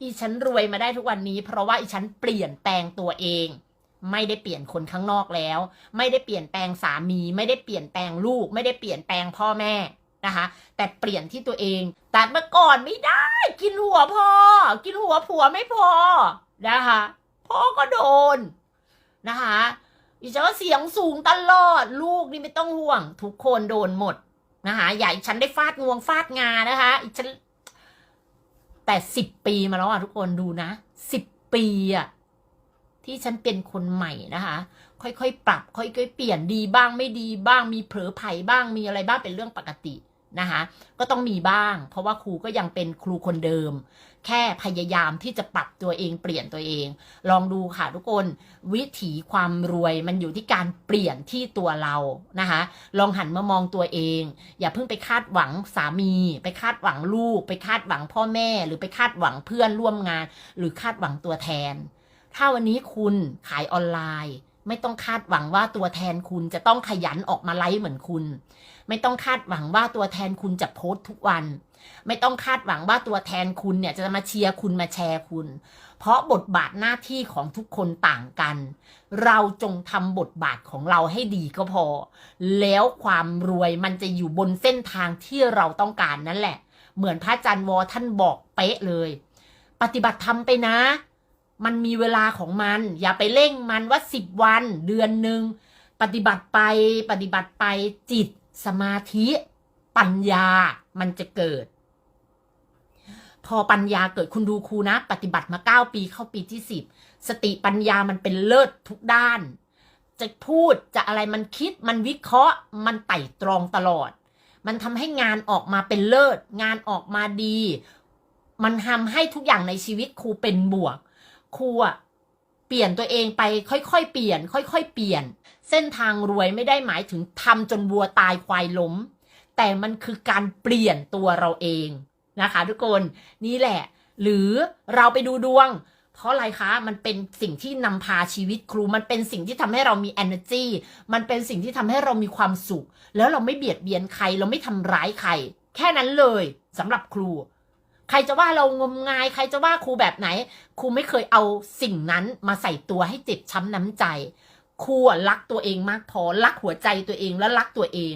อีฉันรวยมาได้ทุกวันนี้ เพราะว่าอีฉันเปลี่ยนแปลงตัวเอง ไม่ได้เปลี่ยนคนข้างนอกแล้ว ไม่ได้เปลี่ยนแปลงสามี ไม่ได้เปลี่ยนแปลงลูก ไม่ได้เปลี่ยนแปลงพ่อแม่นะคะ แต่เปลี่ยนที่ตัวเอง แต่เมื่อก่อนไม่ได้ กินหัวพ่อ กินหัวผัวไม่พอนะคะพ่อก็โดนนะคะอีฉันก็เสียงสูงตลอด ลูกนี่ไม่ต้องห่วง ทุกคนโดนหมดนะคะอย่าอีฉันได้ฟาดงวงฟาดงานะคะอีฉัน แต่สิบปีมาแล้วอะทุกคนดูนะสิบปีอะที่ฉันเป็นคนใหม่นะคะ ค่อยๆปรับ ค่อยๆเปลี่ยนดีบ้างไม่ดีบ้างมีเผลอไผ่บ้างมีอะไรบ้างเป็นเรื่องปกติ นะคะก็ต้องมีบ้าง เพราะว่าครูก็ยังเป็นครูคนเดิม แค่พยายามที่จะปรับตัวเองเปลี่ยนตัวเอง ลองดูค่ะทุกคน วิถีความรวยมันอยู่ที่การเปลี่ยนที่ตัวเรานะคะลองหันมามองตัวเอง อย่าเพิ่งไปคาดหวังสามี ไปคาดหวังลูก ไปคาดหวังพ่อแม่ หรือไปคาดหวังเพื่อนร่วมงาน หรือคาดหวังตัวแทน ถ้าวันนี้คุณขายออนไลน์ ไม่ต้องคาดหวังว่าตัวแทนคุณจะต้องขยันออกมาไลฟ์เหมือนคุณ ไม่ต้องคาดหวังว่าตัวแทนคุณจะโพสต์ทุกวัน ไม่ต้องคาดหวังว่าตัวแทนคุณเนี่ยจะมาเชียร์คุณมาแชร์คุณ เพราะบทบาทหน้าที่ของทุกคนต่างกัน เราจงทำบทบาทของเราให้ดีก็พอ แล้วความรวยมันจะอยู่บนเส้นทางที่เราต้องการนั่นแหละ เหมือนพระจันทร์วอท่านบอกเป๊ะเลย ปฏิบัติธรรมไปนะ มันมีเวลาของมัน อย่าไปเร่งมันว่าสิบวันเดือนหนึ่งปฏิบัติไปปฏิบัติไปจิตสมาธิปัญญามันจะเกิด พอปัญญาเกิดคุณดูครูนะ ปฏิบัติมาเก้าปีเข้าปีที่สิบสติปัญญามันเป็นเลิศทุกด้าน จะพูดจะอะไรมันคิดมันวิเคราะห์ มันไต่ตรองตลอด มันทำให้งานออกมาเป็นเลิศ งานออกมาดี มันทำให้ทุกอย่างในชีวิตครูเป็นบวก ครูอะเปลี่ยนตัวเองไปค่อยๆเปลี่ยน ค่อย ๆ เปลี่ยน เส้นทางรวยไม่ได้หมายถึงทำจนวัวตายควายล้ม แต่มันคือการเปลี่ยนตัวเราเองนะคะ ทุกคนนี่แหละ หรือเราไปดูดวง เพราะอะไรคะ มันเป็นสิ่งที่นำพาชีวิตครู มันเป็นสิ่งที่ทำให้เรามี energy มันเป็นสิ่งที่ทำให้เรามีความสุข แล้วเราไม่เบียดเบียนใคร เราไม่ทำร้ายใคร แค่นั้นเลยสำหรับครู ใครจะว่าเรางมงาย ใครจะว่าครูแบบไหน ครูไม่เคยเอาสิ่งนั้นมาใส่ตัวให้เจ็บช้ำน้ำใจ ครูอะรักตัวเองมากพอรักหัวใจตัวเองและรักตัวเอง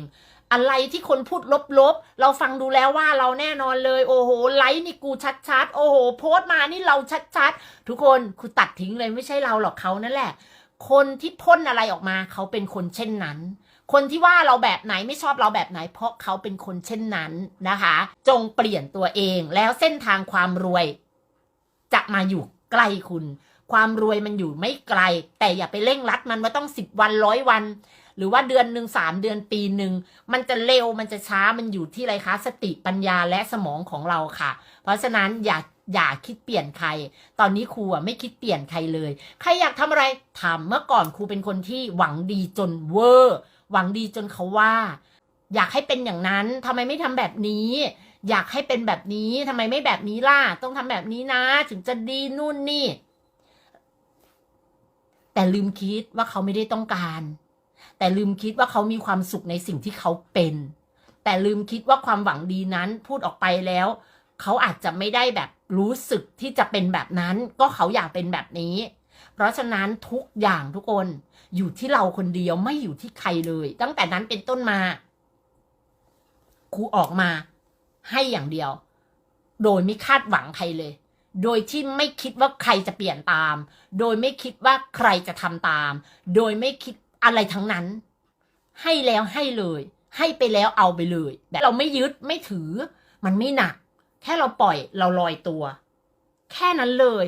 อะไรที่คนพูดลบๆ เราฟังดูแล้วว่าเราแน่นอนเลย โอ้โหไลค์นี่กูชัดๆ โอ้โห โพสต์มานี่เราชัดๆ ทุกคนครูตัดทิ้งเลยไม่ใช่เราหรอกเขานั่นแหละ คนที่พ่นอะไรออกมาเขาเป็นคนเช่นนั้น คนที่ว่าเราแบบไหนไม่ชอบเราแบบไหน เพราะเขาเป็นคนเช่นนั้นนะคะ จงเปลี่ยนตัวเองแล้วเส้นทางความรวย จะมาอยู่ใกล้คุณ ความรวยมันอยู่ไม่ไกล แต่อย่าไปเร่งรัดมันว่าต้องสิบวันร้อยวัน หรือว่าเดือนหนึ่งสามเดือนปีหนึ่งมันจะเร็วมันจะช้ามันอยู่ที่ไรคะ สติปัญญาและสมองของเราค่ะ เพราะฉะนั้นอย่า อย่าคิดเปลี่ยนใคร ตอนนี้ครูอะไม่คิดเปลี่ยนใครเลย ใครอยากทำอะไรทำเมื่อก่อนครูเป็นคนที่หวังดีจนเวอร์ หวังดีจนเขาว่า อยากให้เป็นอย่างนั้นทำไมไม่ทำแบบนี้ อยากให้เป็นแบบนี้ทำไมไม่แบบนี้ล่ะ ต้องทำแบบนี้นะ ถึงจะดีนู่นนี่ แต่ลืมคิดว่าเขาไม่ได้ต้องการ แต่ลืมคิดว่าเขามีความสุขในสิ่งที่เขาเป็น แต่ลืมคิดว่าความหวังดีนั้นพูดออกไปแล้ว เขาอาจจะไม่ได้แบบรู้สึกที่จะเป็นแบบนั้น ก็เขาอยากเป็นแบบนี้ เพราะฉะนั้นทุกอย่างทุกคนอยู่ที่เราคนเดียวไม่อยู่ที่ใครเลย ตั้งแต่นั้นเป็นต้นมาครูออกมาให้อย่างเดียว โดยไม่คาดหวังใครเลย โดยที่ไม่คิดว่าใครจะเปลี่ยนตาม โดยไม่คิดว่าใครจะทำตาม โดยไม่คิดอะไรทั้งนั้น ให้แล้วให้เลย ให้ไปแล้วเอาไปเลยแบบเราไม่ยึดไม่ถือ มันไม่หนัก แค่เราปล่อยเราลอยตัว แค่นั้นเลย